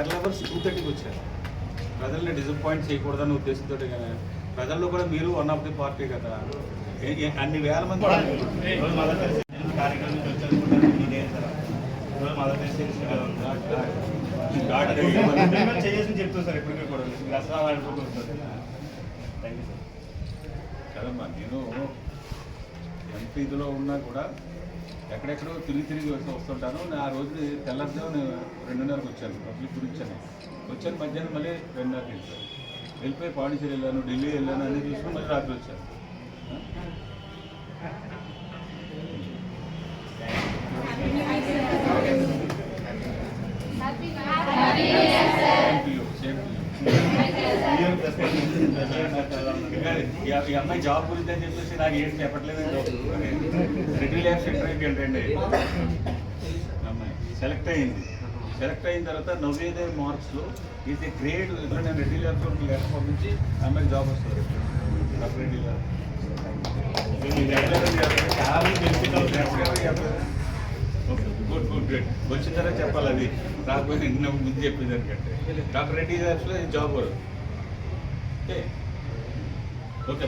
కేరళ వారు సింథటిక్ వచ్చారు. ప్రజల్ని డిసప్పాయింట్ చేయకూడదన్న ఉద్దేశంతో కదా. ప్రజల్లో కూడా మీరు వన్ ఆఫ్ ది పార్టీ కదా. అన్ని వేల మంది కార్యక్రమం చేసి చెప్తాను సార్ ఇప్పటికీ కూడా. నేను ఎంపీలో ఉన్నా కూడా ఎక్కడెక్కడో తిరిగి తిరిగి వస్తూ వస్తుంటాను. నేను ఆ రోజు తెల్లారితో నేను రెండున్నరకు వచ్చాను పబ్లిక్ గురించి అని. వచ్చాను మధ్యాహ్నం మళ్ళీ రెండున్నరకి వెళ్ళాను వెళ్ళిపోయి పాండిచేరి వెళ్ళాను ఢిల్లీ వెళ్ళాను అన్ని చూసుకుని మళ్ళీ రాత్రి వచ్చాను. ఈ- అమ్మాయి జాబ్ గురించి అని చెప్పేసి నాకు ఏం చెప్పట్లేదని రెడ్డి ల్యాబ్స్ ఇంటర్వ్యూకి వెళ్ళండి అమ్మాయి సెలెక్ట్ అయింది సెలెక్ట్ అయిన తర్వాత నవ్వేదే మార్క్స్లో ఈజ్ ఏ గ్రేడ్ ఇట్లా నేను రెడ్డి ల్యాబ్స్ లెటర్ పంపించి అమ్మాయికి జాబ్ వస్తుంది. Doctor Reddy lab good good good వచ్చిన తర్వాత చెప్పాలి అది. రాకపోతే నిన్న ముందు చెప్పేదానికంటే డాక్టర్ రెడ్డి ల్యాబ్స్లో జాబ్ ఓకే ఓకే